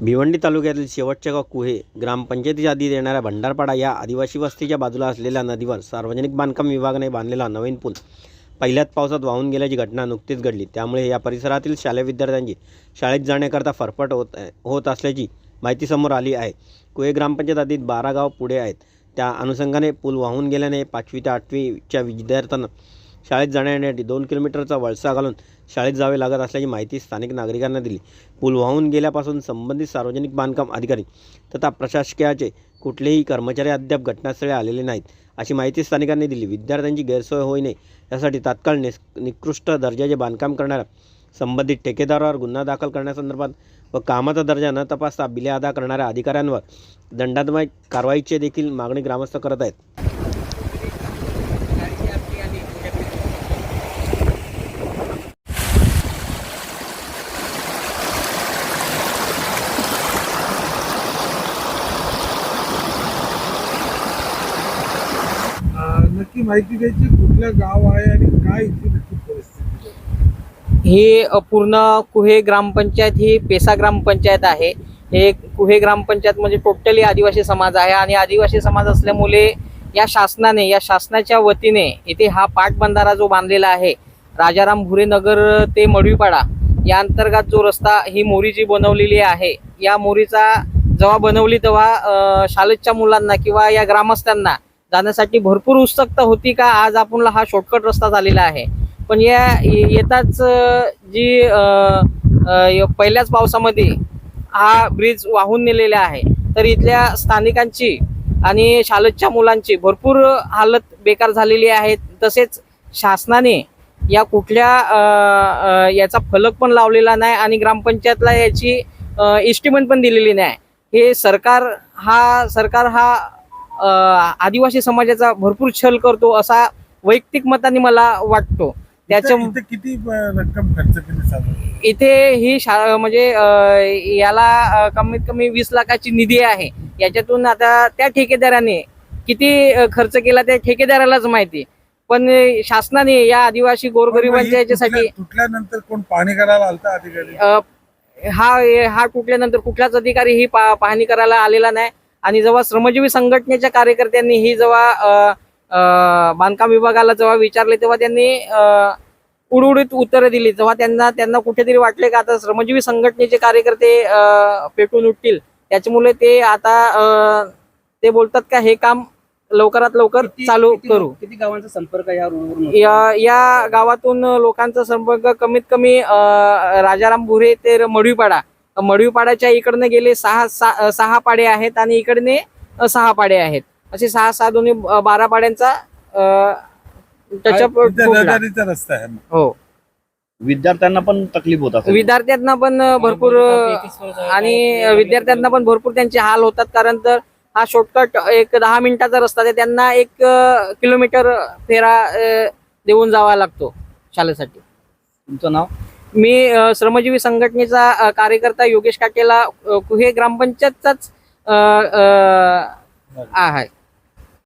भिवंडी तालुक्यातील शेवटचे गाव कुहे ग्रामपंचायतीच्या आधी येणाऱ्या भंडारपाडा या आदिवासी वस्तीच्या बाजूला असलेल्या नदीवर सार्वजनिक बांधकाम विभागाने बांधलेला नवीन पूल पहिल्याच पावसात वाहून गेल्याची घटना नुकतीच घडली. त्यामुळे या परिसरातील शालेय विद्यार्थ्यांची शाळेत जाण्याकरता फरफट होत होत असल्याची माहिती समोर आली आहे. कुहे ग्रामपंचायत आधीत बारा गाव पुढे आहेत. त्या अनुषंगाने पूल वाहून गेल्याने पाचवी ते आठवीच्या विद्यार्थ्यांना शाळेत जाण्यासाठी दोन किलोमीटरचा वळसा घालून शाळेत जावे लागत असल्याची माहिती स्थानिक नागरिकांना दिली. पूल वाहून गेल्यापासून संबंधित सार्वजनिक बांधकाम अधिकारी तथा प्रशासकीयाचे कुठलेही कर्मचारी अद्याप घटनास्थळी आलेले नाहीत अशी माहिती स्थानिकांनी दिली. विद्यार्थ्यांची गैरसोय होऊ नये यासाठी तात्काळ निस निकृष्ट दर्जाचे बांधकाम करणाऱ्या संबंधित ठेकेदारावर गुन्हा दाखल करण्यासंदर्भात व कामाचा दर्जा न तपासता बिले अदा करणाऱ्या अधिकाऱ्यांवर दंडात्मक कारवाईची देखील मागणी ग्रामस्थ करत आहेत. नक्की माहिती द्यायची कुठलं गाव आहे आणि काय इथली नक्की परिस्थिती हे पूर्ण कुहे ग्रामपंचायत ही पेसा ग्रामपंचायत आहे. हे कुहे ग्रामपंचायत म्हणजे टोटली आदिवासी समाज आहे आणि आदिवासी समाज असल्यामुळे या शासनाने या शासनाच्या वतीने इथे हा पाटबंधारा जो बांधलेला आहे राजाराम भुरे नगर ते मडवीपाडा या अंतर्गत जो रस्ता ही मोरी जी बनवलेली आहे या मोरीचा जेव्हा बनवली तेव्हा अ, मुलांना किंवा या ग्रामस्थांना जाण्यासाठी भरपूर उत्सुकता होती का आज आपणला हा शॉर्टकट रस्ता झालेला आहे. पण या येताच जी य- पहिल्याच पावसामध्ये हा ब्रिज वाहून नेलेला आहे. तर इथल्या स्थानिकांची आणि शाळेच्या मुलांची भरपूर हालत बेकार झालेली आहे. तसेच शासनाने या कुठल्या याचा फलक पण लावलेला नाही आणि ग्रामपंचायतला याची इस्टिमेंट पण दिलेली नाही. हे सरकार हा सरकार हा आदिवासी समाजाचा भरपूर छल करतो असा वैयक्तिक मताने मला वाटतो. त्याच्या किती रक्कम खर्च केली इथे ही शा म्हणजे याला कमीत कमी वीस लाखाची निधी आहे. याच्यातून आता त्या ठेकेदाराने किती खर्च केला त्या ठेकेदारालाच माहिती. पण शासनाने या आदिवासी गोरगरिबांच्या याच्यासाठी तुटल्या- तुटल्यानंतर कोण पाणी करायला आलता अधिकारी? हा हा तुटल्यानंतर कुठलाच अधिकारी ही पाहणी करायला आलेला नाही. आणि जेव्हा श्रमजीवी संघटनेच्या कार्यकर्त्यांनी ही जेव्हा बांधकाम विभागाला जेव्हा विचारले तेव्हा त्यांनी उडउडीत उत्तरं दिली. जेव्हा त्यांना त्यांना कुठेतरी वाटले का आता श्रमजीवी संघटनेचे कार्यकर्ते अ, पेटून उठतील? त्याच्यामुळे ते आता ते बोलतात का हे काम लवकरात लवकर चालू करू. किती गावांचा संपर्क या या या गावातून लोकांचा संपर्क कमीत कमी राजाराम भुरे ते मडवीपाडा. मडवीपाड्याच्या इकडनं गेले सहा सा- सहा पाडे आहेत आणि इकडने सहा पाडे आहेत. असे सहा सहा दोन्ही बारा पाड्यांचा. रहदारीचा रस्ता आहे. हो. विद्यार्थ्यांना पण तकलीफ होत असेल. विद्यार्थ्यांना पण भरपूर आणि विद्यार्थ्यांना पण भरपूर त्यांचे हाल होतात. कारण तर हा शॉर्टकट एक दहा मिनिटाचा रस्ता आहे. त्यांना एक किलोमीटर फेरा देऊन जावा लागतो शाळेसाठी. तुमचं नाव? मी श्रमजीवी संघटनेचा कार्यकर्ता योगेश काटेला कुहे ग्रामपंचायतचाच आहे.